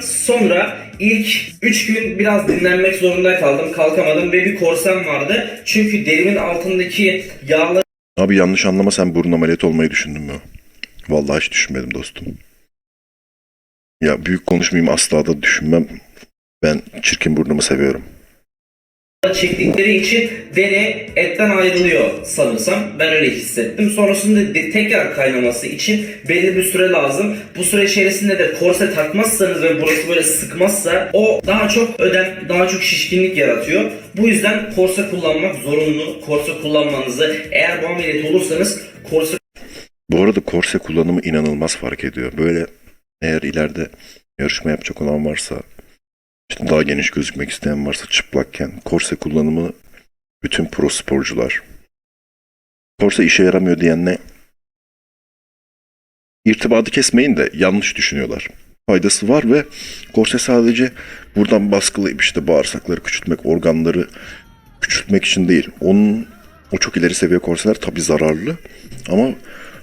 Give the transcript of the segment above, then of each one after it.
sonra ilk 3 gün biraz dinlenmek zorunda kaldım. Kalkamadım ve bir korsem vardı. Çünkü derimin altındaki yağları Abi yanlış anlama sen burun ameliyatı olmayı düşündün mü? Vallahi hiç düşünmedim dostum. Ya büyük konuşmayayım asla da düşünmem. Ben çirkin burnumu seviyorum. Çektikleri için deri etten ayrılıyor sanırsam. Ben öyle hissettim. Sonrasında de- tekrar kaynaması için belli bir süre lazım. Bu süre içerisinde de korse takmazsanız ve burası böyle sıkmazsa o daha çok ödem, daha çok şişkinlik yaratıyor. Bu yüzden korse kullanmak zorunlu. Korse kullanmanızı eğer bu ameliyat olursanız korse Bu arada korse kullanımı inanılmaz fark ediyor. Böyle eğer ileride yarışma yapacak olan varsa işte daha geniş gözükmek isteyen varsa çıplakken korse kullanımı bütün pro sporcular. Korse işe yaramıyor diyenle irtibatı kesmeyin de yanlış düşünüyorlar. Faydası var ve korse sadece buradan baskılayıp işte bağırsakları küçültmek, organları küçültmek için değil. Onun o çok ileri seviye korseler tabii zararlı ama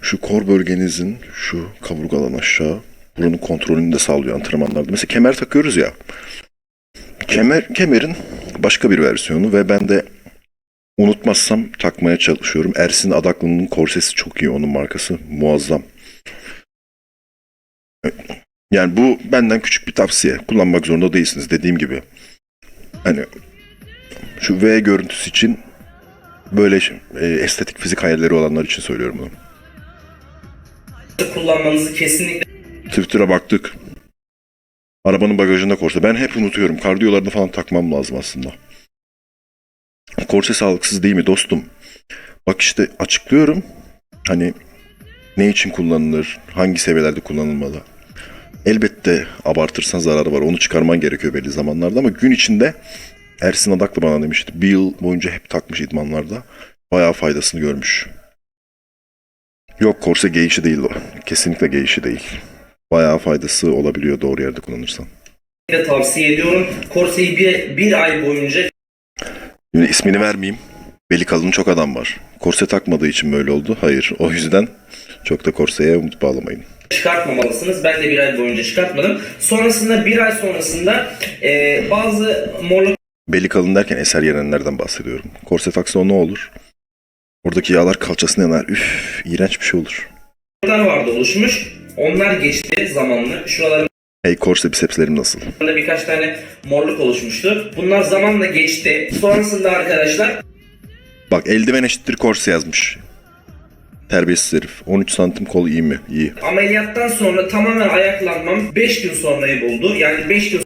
şu kor bölgenizin şu kaburgadan aşağı buranın kontrolünü de sağlıyor antrenmanlarda. Mesela kemer takıyoruz ya. Kemer kemerin başka bir versiyonu ve ben de unutmazsam takmaya çalışıyorum. Ersin Adaklı'nın korsesi çok iyi onun markası. Muazzam. Yani bu benden küçük bir tavsiye. Kullanmak zorunda değilsiniz dediğim gibi. Hani şu V görüntüsü için böyle e, estetik fizik hayalleri olanlar için söylüyorum bunu. kullanmanızı kesinlikle Twitter'a baktık. Arabanın bagajında korse. Ben hep unutuyorum. Kardiyolarını falan takmam lazım aslında. Korse sağlıksız değil mi dostum? Bak işte açıklıyorum. Hani ne için kullanılır, hangi seviyelerde kullanılmalı. Elbette abartırsan zararı var. Onu çıkarman gerekiyor belli zamanlarda ama gün içinde Ersin Adaklı bana demişti. Bir yıl boyunca hep takmış idmanlarda. Bayağı faydasını görmüş. Yok korse geyişi değil o. Kesinlikle geyişi değil. Bayağı faydası olabiliyor doğru yerde kullanırsan. tavsiye ediyorum. Korseyi bir, bir ay boyunca Şimdi ismini vermeyeyim. Beli kalın çok adam var. Korse takmadığı için böyle oldu. Hayır. O yüzden çok da korseye umut bağlamayın. çıkartmamalısınız. Ben de bir ay boyunca çıkartmadım. Sonrasında bir ay sonrasında e, bazı morluk Beli kalın derken eser yenenlerden bahsediyorum. Korse taksa o ne olur? Oradaki yağlar kalçasına yanar. Üf, iğrenç bir şey olur. vardı oluşmuş. Onlar geçti zamanla. Şuralarında Hey korse bisepslerim nasıl? birkaç tane morluk oluşmuştu. Bunlar zamanla geçti. Sonrasında arkadaşlar Bak eldiven eşittir korse yazmış. Terbiyesiz herif. 13 santim kol iyi mi? İyi. ameliyattan sonra tamamen ayaklanmam 5 gün sonrayı buldu. Yani 5 gün